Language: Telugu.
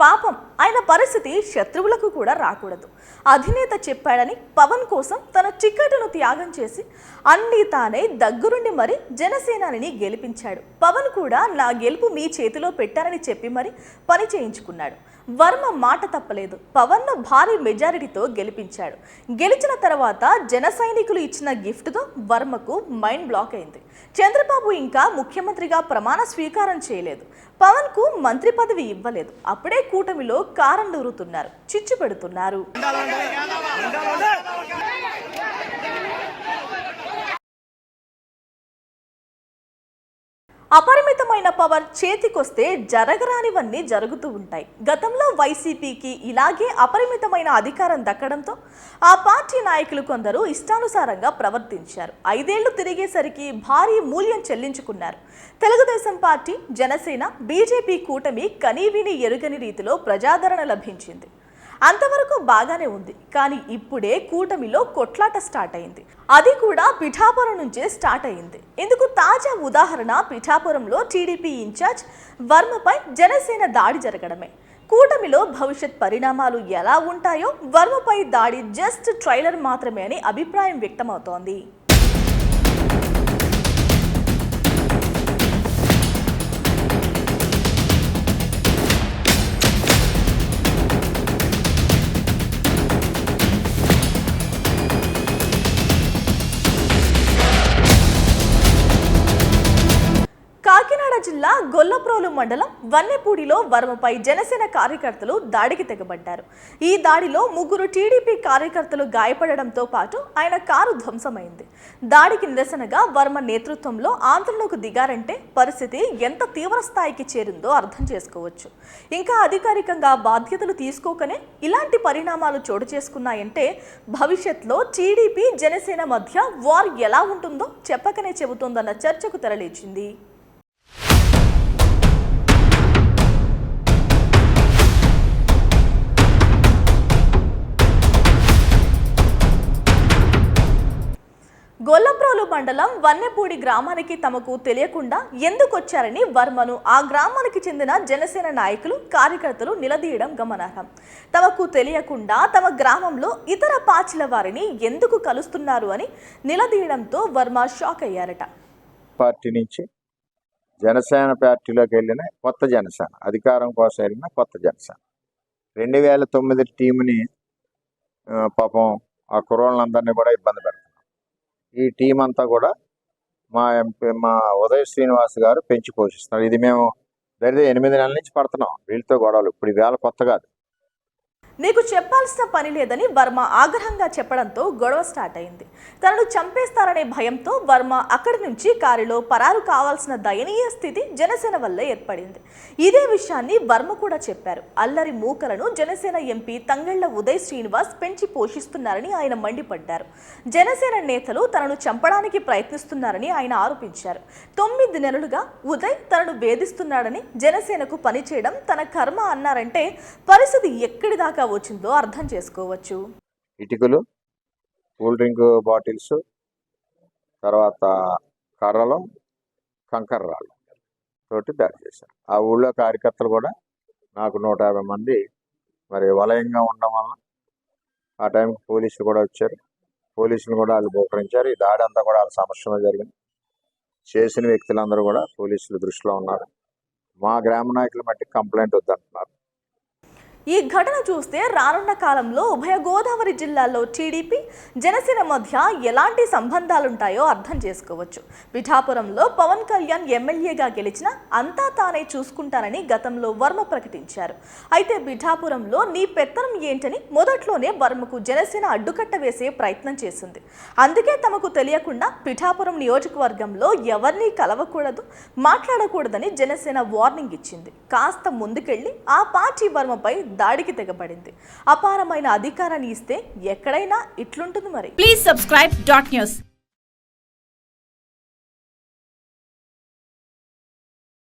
పాపం. ఆయన పరిస్థితి శత్రువులకు కూడా రాకూడదు. అధినేత చెప్పాడని పవన్ కోసం తన టికెట్ను త్యాగం చేసి అన్నీ తానే దగ్గరుండి మరి జనసేనాని గెలిపించాడు. పవన్ కూడా నా గెలుపు మీ చేతిలో పెట్టారని చెప్పి మరి పని చేయించుకున్నాడు. వర్మ మాట తప్పలేదు. పవన్ను భారీ మెజారిటీతో గెలిపించాడు. గెలిచిన తర్వాత జన సైనికులు ఇచ్చిన గిఫ్ట్తో వర్మకు మైండ్ బ్లాక్ అయింది. చంద్రబాబు ఇంకా ముఖ్యమంత్రిగా ప్రమాణ స్వీకారం చేయలేదు. పవన్కు మంత్రి పదవి ఇవ్వలేదు. అప్పుడే కూటమిలో కారం దూరుతున్నారు చిచ్చు పెడుతున్నారు అపరిమితమైన పవర్ చేతికొస్తే జరగరానివన్నీ జరుగుతూ ఉంటాయి. గతంలో వైసీపీకి ఇలాగే అపరిమితమైన అధికారం దక్కడంతో ఆ పార్టీ నాయకులు కొందరు ఇష్టానుసారంగా ప్రవర్తించారు. ఐదేళ్ళు తిరిగేసరికి భారీ మూల్యం చెల్లించుకున్నారు. తెలుగుదేశం పార్టీ జనసేన బీజేపీ కూటమి కనీవిని ఎరుగని రీతిలో ప్రజాదరణ లభించింది. అంతవరకు బాగానే ఉంది. కానీ ఇప్పుడే కూటమిలో కొట్లాట స్టార్ట్ అయింది. అది కూడా పిఠాపురం నుంచే స్టార్ట్ అయింది. ఇందుకు తాజా ఉదాహరణ పిఠాపురంలో టీడీపీ ఇన్ఛార్జ్ వర్మపై జనసేన దాడి జరగడమే. కూటమిలో భవిష్యత్ పరిణామాలు ఎలా ఉంటాయో వర్మపై దాడి జస్ట్ ట్రైలర్ మాత్రమే అని అభిప్రాయం వ్యక్తమవుతోంది. గొల్లప్రోలు మండలం వన్నెపూడిలో వర్మపై జనసేన కార్యకర్తలు దాడికి తెగబడ్డారు. ఈ దాడిలో ముగ్గురు టీడీపీ కార్యకర్తలు గాయపడడంతో పాటు ఆయన కారు ధ్వంసమైంది. దాడికి నిరసనగా వర్మ నేతృత్వంలో ఆందోళనకు దిగారంటే పరిస్థితి ఎంత తీవ్ర స్థాయికి చేరిందో అర్థం చేసుకోవచ్చు. ఇంకా అధికారికంగా బాధ్యతలు తీసుకోకనే ఇలాంటి పరిణామాలు చోటు చేసుకున్నాయంటే భవిష్యత్లో టీడీపీ జనసేన మధ్య వార్ ఎలా ఉంటుందో చెప్పకనే చెబుతోందన్న చర్చకు తెరలేచింది. మండలం వన్నెపూడి గ్రామానికి తమకు తెలియకుండా ఎందుకు వచ్చారని వర్మను ఆ గ్రామానికి చెందిన జనసేన నాయకులు కార్యకర్తలు నిలదీయడం గమనార్హం. తమకు తెలియకుండా తమ గ్రామంలో ఇతర పాచిల వారిని ఎందుకు కలుస్తున్నారు అని నిలదీయడంతో వర్మ షాక్ అయ్యారట. పార్టీ నుంచి జనసేన పార్టీలోకి వెళ్ళిన కొత్త జనసేన అధికారం కోసం వెళ్ళిన కొత్త జనసేన. రెండు వేల తొమ్మిది టీంని పాపం ఆ కుర్రోళ్ళందరినీ కూడా ఇబ్బంది పెడతారు ఈ టీం అంతా కూడా మా ఎంపీ మా ఉదయ్ శ్రీనివాస్ గారు పెంచి పోషిస్తున్నారు. ఇది మేము దరిద్ర ఎనిమిది నెలల నుంచి పడుతున్నాం. వీళ్ళతో గొడవలు. ఇప్పుడు ఈ వేళ కొత్త కాదు. నీకు చెప్పాల్సిన పని లేదని వర్మ ఆగ్రహంగా చెప్పడంతో గొడవ స్టార్ట్ అయింది. తనను చంపేస్తారనే భయంతో వర్మ అక్కడి నుంచి కారులో పరారు కావాల్సిన దయనీయ స్థితి జనసేన వల్ల ఏర్పడింది. ఇదే విషయాన్ని వర్మ కూడా చెప్పారు. అల్లరి మూకలను జనసేన ఎంపీ తంగళ్ళ ఉదయ్ శ్రీనివాస్ పెంచి పోషిస్తున్నారని ఆయన మండిపడ్డారు. జనసేన నేతలు తనను చంపడానికి ప్రయత్నిస్తున్నారని ఆయన ఆరోపించారు. తొమ్మిది నెలలుగా ఉదయ్ తనను వేధిస్తున్నాడని జనసేనకు పనిచేయడం తన కర్మ అన్నారంటే పరిస్థితి ఎక్కడి దాకా వచ్చిందో అర్థం చేసుకోవచ్చు. ఇటుకలు కూల్ డ్రింక్ బాటిల్స్ తర్వాత కర్రలు కంకర్రాలు తోటి దాడి చేశారు. ఆ ఊళ్ళో కార్యకర్తలు కూడా నాకు నూట యాభై మంది మరి వలయంగా ఉండడం వల్ల ఆ టైంకి పోలీసులు కూడా వచ్చారు. పోలీసులు కూడా వాళ్ళు బహుకరించారు. ఈ దాడి అంతా కూడా వాళ్ళ సమస్యలో జరిగింది. చేసిన వ్యక్తులందరూ కూడా పోలీసులు దృష్టిలో ఉన్నారు. మా గ్రామ నాయకులు మట్టి కంప్లైంట్ వద్దంటున్నారు. ఈ ఘటన చూస్తే రానున్న కాలంలో ఉభయ గోదావరి జిల్లాల్లో టీడీపీ జనసేన మధ్య ఎలాంటి సంబంధాలుంటాయో అర్థం చేసుకోవచ్చు. పిఠాపురంలో పవన్ కళ్యాణ్ ఎమ్మెల్యేగా గెలిచిన అంతా తానే చూసుకుంటానని గతంలో వర్మ ప్రకటించారు. అయితే పిఠాపురంలో నీ పెత్తనం ఏంటని మొదట్లోనే వర్మకు జనసేన అడ్డుకట్ట వేసే ప్రయత్నం చేసింది. అందుకే తమకు తెలియకుండా పిఠాపురం నియోజకవర్గంలో ఎవరిని కలవకూడదు మాట్లాడకూడదని జనసేన వార్నింగ్ ఇచ్చింది. కాస్త ముందుకెళ్ళి ఆ పార్టీ వర్మపై దాడికి తెగబడింది. అపారమైన అధికారాన్ని ఇస్తే ఎక్కడైనా ఇట్లుంటుంది మరి. Please subscribe dot news